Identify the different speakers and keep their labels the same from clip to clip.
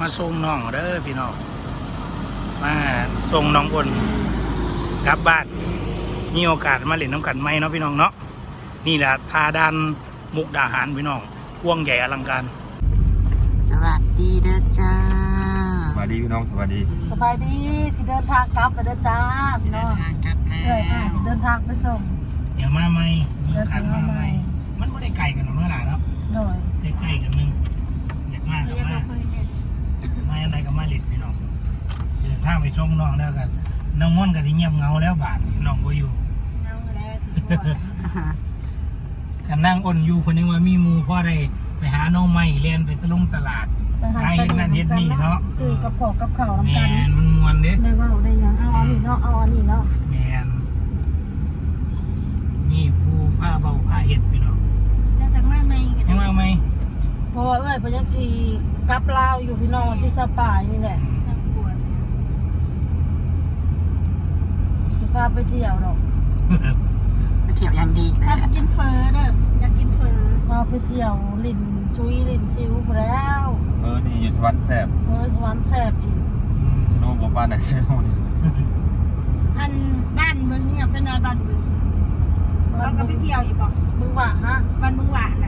Speaker 1: มาส่งน้องเด้อพี่น้องมาส่งน้องบนกลับบ้านมีโอกาสมาเล่นน้ำกันไหมเนาะพี่น้องเนาะนี่แหละทาดานมุกดาหารพี่น้องกว้างใหญ่อลังการ
Speaker 2: สวัสดีเด้อจ้า
Speaker 3: สวัสดีพี่น้องสวัสดี
Speaker 4: สบายดีสิเดินทางกลับไปเด้อจ้าพี่น้อง
Speaker 2: ทางกลับแล้
Speaker 4: เอ้ยอะ
Speaker 2: ว
Speaker 4: เดินทางไปส่ง
Speaker 1: เดี๋ยวมาไหมมีโอกาส
Speaker 4: เดี๋ยว
Speaker 1: มา
Speaker 4: มา
Speaker 1: ไห
Speaker 4: ให
Speaker 1: ม
Speaker 4: ม่
Speaker 1: มันไม่ได้ไกลกันหรอกเมื่อไหร่แล้ว
Speaker 4: หน่อย
Speaker 1: ใกล้ๆกันนึงอยากมากกับมากมา อะไรกับมาเล็ดพี่น้องเดินทางไปส่งน้องแล้วกันน้องม่อนก็ที่เงียบเหงาแล้วบาทนี้น้องก็อยู่กันนั่งอ่อนอยู่คนนึงว่ามีหมูพ่อได้ไปหาน้องใหม่เรียนไปตะลุงตลาด
Speaker 4: ไปหา
Speaker 1: หาเฮ็ดนั่นเฮ็ดนี่เนาะ
Speaker 4: ซื้อกับของกับข้าว
Speaker 1: แม
Speaker 4: น้ำกัน
Speaker 1: นมันมวนเด้
Speaker 4: ได้เว่าได้หยังเอาอันนี้เนาะเอาอันนี้เนาะ
Speaker 1: แมนมีผู้ผ้าเบาผ้าเห็ดพี่น้อง
Speaker 4: แล้วจากมาใหม่
Speaker 1: ยังมาไหม
Speaker 4: เพ ราะว่าเอ้ยเพนยังสิกลับลาวอยู่พี่น้องที่สปายนี่แหละสิพาไปเที่ยวดอก
Speaker 2: ไปเที่ยวยังดีนะ
Speaker 5: ถ้าไปกินเฟอเด้ออยากกินเฟอ
Speaker 4: มาไปเที่ยวลินซุยลินซิวไปแล้ว
Speaker 3: เออดีอยู่สวรรค์แสบ
Speaker 4: เฮ้ยสวรรค์แสบอีก
Speaker 3: สนุกกว่าบ้านไหนสนุกนี่
Speaker 5: อันบ้านมึงเนี่ยเป็นอะไรบ้านมึงเราก็ไปเที่ยวอยู่บอก
Speaker 4: มึงว่าฮะ
Speaker 5: บ้านมึงหวานน่ะ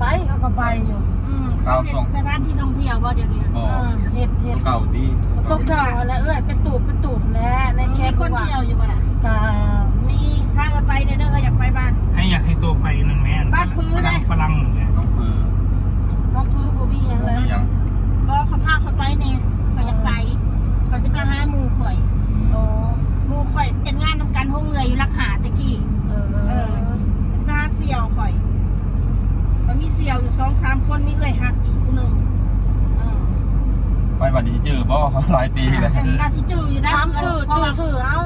Speaker 4: ไปเขาก็ไปอยู่
Speaker 5: อืมเขาเป็นสถานที่ท่องเที่ยวบ่เดี๋ยวนี้
Speaker 3: บอ
Speaker 4: เออเห็ดเห็ด
Speaker 3: เก่าดี
Speaker 4: ตุ๊กเก่าอะไรเอ้ยเป็นตูบเป็นตูบแน่ใน
Speaker 5: มี
Speaker 4: แค่
Speaker 5: คนเที่ยวอยู่บ่ล่ะ
Speaker 4: กามี
Speaker 5: พากันไปเด้อเด้ออยากไปบ้าน
Speaker 1: ให้อยากให้ตัวไปนั่นแม่น
Speaker 5: บ้านพื้น
Speaker 1: ฝ
Speaker 5: เล
Speaker 1: รั่
Speaker 5: ย
Speaker 1: งฝรั่งเนี่ย
Speaker 3: ต้องปือ
Speaker 4: น้องคือบ่มีหยัง
Speaker 3: บ่
Speaker 4: เลย
Speaker 3: มีหยัง
Speaker 5: บ่เขาพาเขาไปเนี่ยเขาอยากไปเขาจะไปหาหมู่ข่อย
Speaker 4: โอ้
Speaker 5: หมู่ข่อยเป็นงานนำกันห้องเรืออยู่รักหาตะกี้
Speaker 4: เออเออ
Speaker 5: เขาจะไปหาเสี่ยวข่อยมันมีเสี่ยวอยู่สองสามคนมีเอ้ยหักอีกผู้หนึ่งอืม
Speaker 3: ไป บ้านที่จื้อบ่หลายปีเลย
Speaker 5: แต่น่าสิจื้ออยู่นะ
Speaker 4: ถามสื่อ
Speaker 5: เพราะ
Speaker 4: ชื่อ
Speaker 5: ว่า
Speaker 4: ชื่อเอา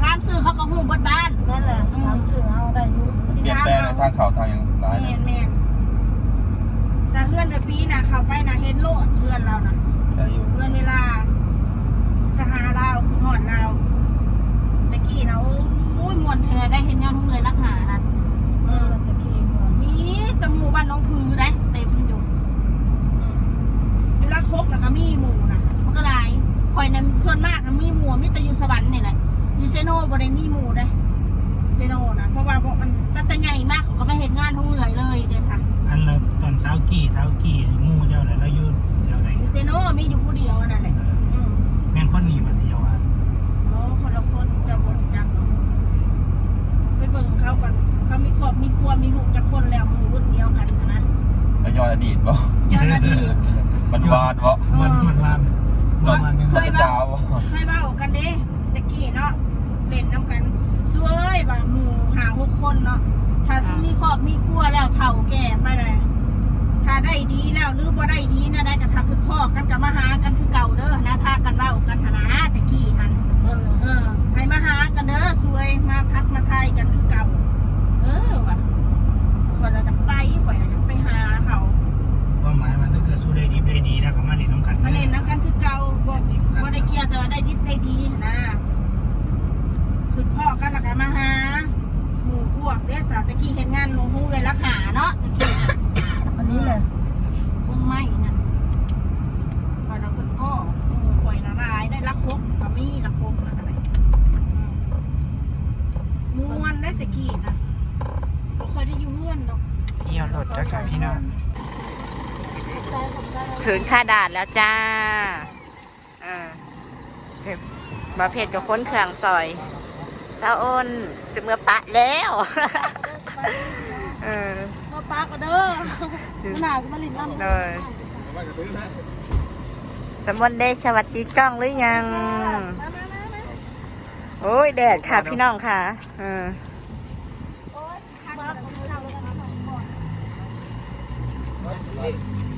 Speaker 5: ถามซื้อเขาก็หูเบดบ้าน
Speaker 4: นั่นแหละถามสื่อเอาได้อยู่
Speaker 3: เปลี่ยนแปลงในทางเขาทางหยังหลาย
Speaker 5: แม่นแม่นแต่เพื่อนในปีน่ะเขาไปน่ะเห็นโลดเพื่อนเราน่ะ
Speaker 3: ใช่อยู่
Speaker 5: เพื่อนเวลาจะหาเราคือหอดเราตะกี้นะโอ้ยมวนเธอได้เห็นงานทุ่งเลยรักหานะ
Speaker 4: เออตะกี้ก่อน
Speaker 5: นี่แตะหมู่บ้านน้องพือได้เต็มอยู่อืมอยู่รักคกแล้วก็มีหมู่น่ะมันก็หลายคอยในส่ วนมากน่ะมีหมู่มีแต่อยู่สวรรค์นี่แหละอยู่เซโนบ่ได้มีหมู่ได้เซโนนะเพราะว่าบ่มันแต่แต่ใหญ่มากเขาก็ไม่เห็นงานทุ่งเรือยเลยเด้อค่ะ
Speaker 1: อันละตอนเช้ากี้เช้ากี้หมู่เจ้าแล้วเราอยู่เจ้าไหน
Speaker 5: อยู่เซโนมีอยู่ผู้เดียวนั่นแหละอืม
Speaker 1: แม่นคนนี้ปฏิยาว่า
Speaker 5: โอ้คนละคนจะบนจังเนาะไปเบิ่งเขาก่อนเขามีครอบมีครัวมีลูกจักคนแล้วหมู่รุ่นเดียวกันนะ
Speaker 3: แล้วย้อนอดีตบ่
Speaker 5: ย้อนอดีต
Speaker 3: มันวาดบ่
Speaker 1: มันมันว่า
Speaker 3: ตอน
Speaker 1: มัน
Speaker 5: เคย
Speaker 3: สาวบ่
Speaker 5: เคยเบ้ากันเด้ตะกี้เนาะเล่นน้ำกันสวยว่าหมู่หาหกคนเนาะถ้ามีครอบมีครัวแล้วเฒ่าแก่ไปเลยถ้าได้ดีแล้วหรือบ่ได้ดีนะได้ก็ถ้าคือพ่อกันกับมาหากันคือเก่าเด้อนะพากันเว้ากันหนนะตะกี้หัน
Speaker 4: นั่นแหละ
Speaker 5: เออให้มาหากันเด้อสวยมาทักมาทายกันคือเก่า เออว่ะคนเราจะไปข่อยเราจะไปหาเขา
Speaker 1: ความหมายว่าถ้าเกิดสู้ได้ดีได้ดีแล้วก็มาเล่นน้ำกัน
Speaker 5: มาเล่นน้ำกันคือเก่าบอกว่าได้เกียร์แต่ว่าได้ดิบได้ดีนะคือพ่อกันและกันมาหา หมู่พวกเรียกสาวตะกี้เห็นงานหลวงพูเลยรักหาเนาะตะกี้น่ะ
Speaker 4: อันนี้แหละ
Speaker 5: คงไม่นะพอเราคือพ่อหมู่ข่อยละลายได้รักคกกับมีรักคกแล้วอะไรอืมม้วนได้ตะกี้นะบ่เคยได้อยู่เพื่อนหรอก
Speaker 2: เที่ยวรถแล้วค่ะพี่น้อง ถึงท่าด่านแล้วจ้าเออถึงมาเพจกับค้นเครื่องซอยเจ้าอ้นสิเมื่อปะแล้วเออ
Speaker 4: มาปากกันเด้อขนาดมาลินน้ำ
Speaker 2: เลยสมมติได้สวัสดีกล้องหรือยัง โอ้ยแดดค่ะพี่น้องค่ะเออ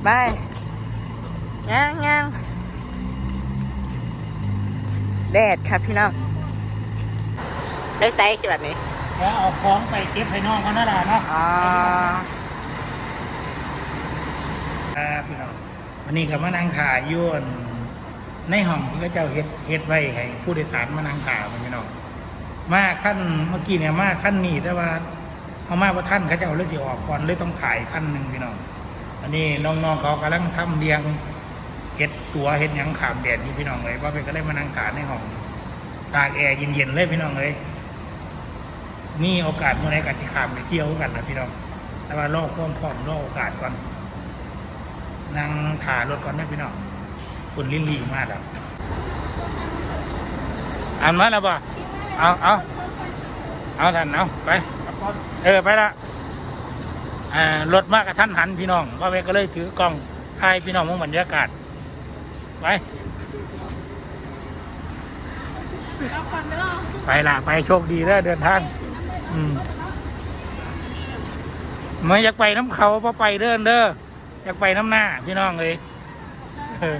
Speaker 2: ไป ย่างย่างแดดค่ะพี่น้องได้ไซส์แบบนี้
Speaker 1: แล้วเอาของไปเก็บให้น้องเขานั่นแหละเนาะ
Speaker 2: อ๋อ
Speaker 1: ครับพี่น้องวันนี้ก็มานั่งถ่ายยวนในห้องที่เขาเจ้าเฮ็ดเฮ็ดไว้ให้ผู้โดยสารมานั่งถ่ายมันพี่น้องมาขั้นเมื่อกี้เนี่ยมาขั้นนี้แต่ว่าเอามาว่าท่านเขาเจ้าเลยสิออกก่อนเลยต้องถ่ายขั้นหนึ่งพี่น้องอันนี้น้องๆเขากำลังทำเรียง เฮ็ดตัวเฮ็ดยังขามแดดนี่พี่น้องเลยว่าเป็นก็เลยมานั่งถานในห้องตากแอร์เย็นๆเลยพี่น้องเลยมีโอกาสเมื่อไรกันที่ขามไปเที่ยวกันนะพี่น้อง แต่ว่ารอความพร้อมรอโอกาสก่อนนั่งถ่ารถก่อนนะพี่น้องคุณลิลลี่มากแล้วอ่านมาแล้วป่ะเอาเอาเอาท่านเอาไปเออไปละรถมากกับท่านหันพี่น้องว่าเวก็เลยถือกล้องถ่ายพี่น้องมองบรรยากาศ ไป
Speaker 5: เอาก่อนเด้อ
Speaker 1: ไปละไปโชคดีแล้วเดินทาง อืมไม่อยากไปน้ำเขาเพราะไปเดินเด้ออยากไปน้ำหน้า พี่น้องเลยเออ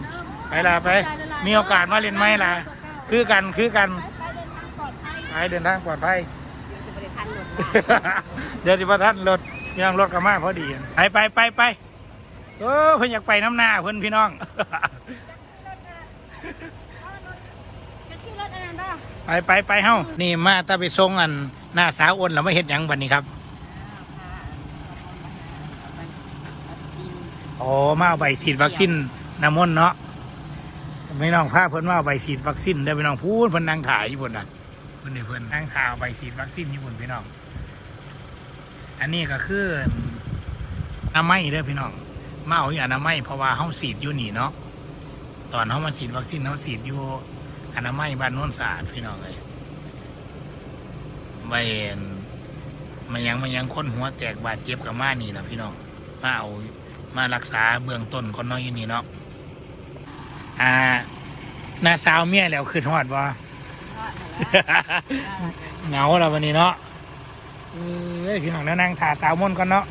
Speaker 1: ไปละไป มีโอกาสมาเล่นไหมล่ะ คือกันคือกัน
Speaker 5: ไปเดินทางปลอดภัย
Speaker 1: ไปเดินทางปลอดภัยเดี๋ยวจะมาท่านรถยังรถกระมาพอดี ไปไปไปไปเออเพิ่นอยากไปน้ำหน้าเพิ่นพี่น้อง
Speaker 5: จะขี่รถอะไรบ้าง
Speaker 1: ไปไปไปเฮ้านี่มาตาไปส่งอันหน้าสาวอ้นแล้วไม่เห็นยังบันนี้ครับโอ้มาเอาใบฉีดวัคซีนน้ำมนเนาะไม่น้องพาเพิ่นมาเอาใบฉีดวัคซีนได้ไปน้องพูดเพิ่นนั่งถ่ายอยู่นน่ะเพิ่นนี่เพิ่นนั่งถ่ายใบฉีดวัคซีนอยู่นพี่น้อง อันนี้ก็คืออนามัยเด้อพี่น้องมาเอาอยู่อนามัยเพราะว่าเฮาฉีดอยู่นี่เนาะตอนเฮามาฉีดวัคซีนเฮาฉีดอยู่ อนามัยบ้านโน้นสะอาดพี่น้องเลยไว้มายังมายังคนหัวแตกบาดเจ็บกับมานี่นะพี่น้องมาเอามารักษาเบื้องต้นคนน้อยอยู่นี่เนาะอ่าหน้าสาวเมียแล้วขึ้นหอดบ่เหงาแล้ววันนี้เนาะเอ้ยพี่น้องนะนั่งถ่าสาวมนต์ก่อนเนาะ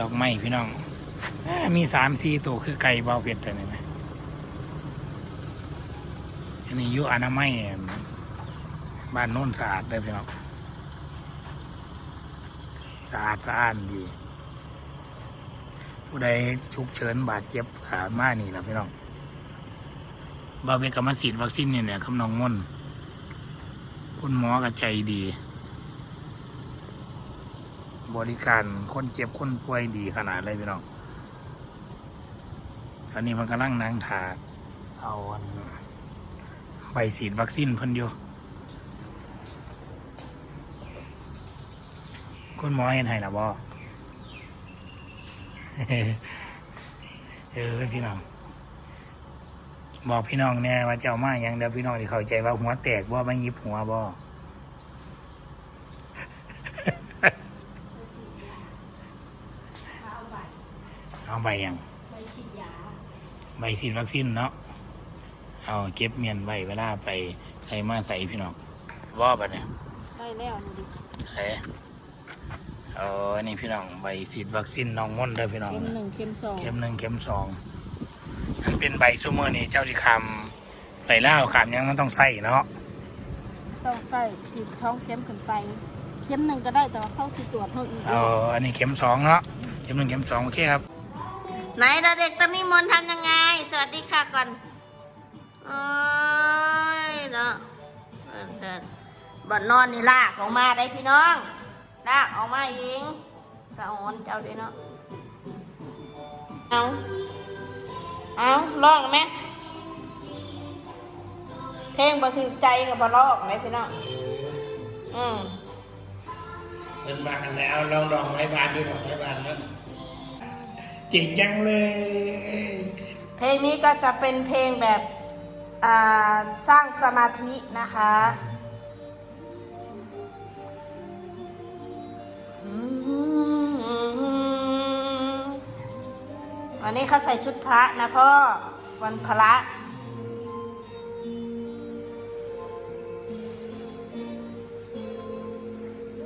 Speaker 1: ดอกไม้พี่น้องอ่ามีสามสี่ตัวคือไก่เบาเผ็ดเลยไหมอั นนี้อยู่อนามัยบ้านโน้นสะอาดเลยพี่น้องสะอาดสะอ้านดี ผู้ใดฉุกเฉินบาดเจ็บขามานี่แหละพี่น้องบาเวกบมาฉีดวัคซีนเนี่ยเนี่ยคำนองม่นคุณหมอก็ใจดี บริการคนเจ็บคนป่วยดีขนาดเลยพี่น้องตอนนี้มันกำลังนั่งถาเอาอัน ใบฉีดวัคซีนเพิ่นอยู่คุณหมอเห็นให้ละบ่เออพี่น้อง บอกพี่น้องเนี่ยว่าเจ้ามาอย่างเดียวพี่น้องที่เข้าใจว่าหัวแตกบ่ไม่ยิบหัวบ่เอาใบยัง
Speaker 5: ไปฉีดยา
Speaker 1: ใบฉีดวัคซีนเนาะ เอาเก็บเมียนไว้เวลาไปใครมาใส่พี่น้องว่าบัดเนี่ย
Speaker 5: ได้แล้วดูดิ
Speaker 1: เฮ้เอาอันนี้พี่น้องใบฉีดวัคซีนน้องม่อนเด้อพี่น้อง
Speaker 5: เข็ม
Speaker 1: นะ
Speaker 5: หนึ่งเข็มสอง
Speaker 1: เข็มหนึ่งเข็มสองมันเป็นใบซูเมอร์นี่เจ้าที่คำไปล่าวคำยังมันต้องใส่เนาะ
Speaker 5: ต้องใส่ฉีดท้องเข็มขึ้นไปเข็มหนึ่งก็ได้แต่ว่าเข้าที่ตรวจเท่าอีก
Speaker 1: เอาอันนี้เข็มสองเนาะเข็มหนึ่งเข็มสองโอเคครับ
Speaker 2: ไหนเด็กตอนนี้มนต์ทำยังไง สวัสดีค่ะก่อน โอ้ยเนาะเออเดินบ่อนนอนนี่ลากออกมาได้พี่น้องลากออกมาเองสะออนเจ้าด้วยเนาะเอาเอาลอกไหมเพลงบ่ถือใจกับบ่ลอกไหมพี่น้องอืม
Speaker 1: เป็นบานอะไรเอาลองลองไม้บานดูหน่อยไม้บานนะเจ๋งจังเลย
Speaker 2: เพลงนี้ก็จะเป็นเพลงแบบอ่า สร้างสมาธินะคะอันนี้เขาใส่ชุดพระนะพ่อ วันพระ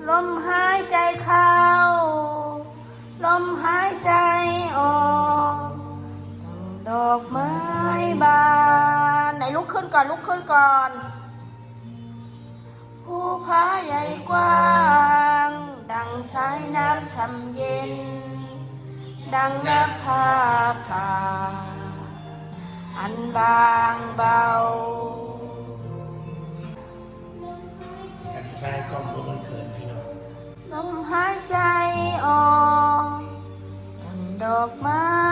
Speaker 2: ลมหายใจเข้า ลมหายใจออก ดอกไม้บาน ลุกขึ้นก่อนลุกขึ้นก่อนภูผาใหญ่กว้าง ดังสายน้ำช่ำเย็น ดังนภาผ่าอันบางเบา
Speaker 1: ฉันใช้กล้องดูมันเขินพี่น้อง
Speaker 2: ลมหายใจออกดังดอกไม้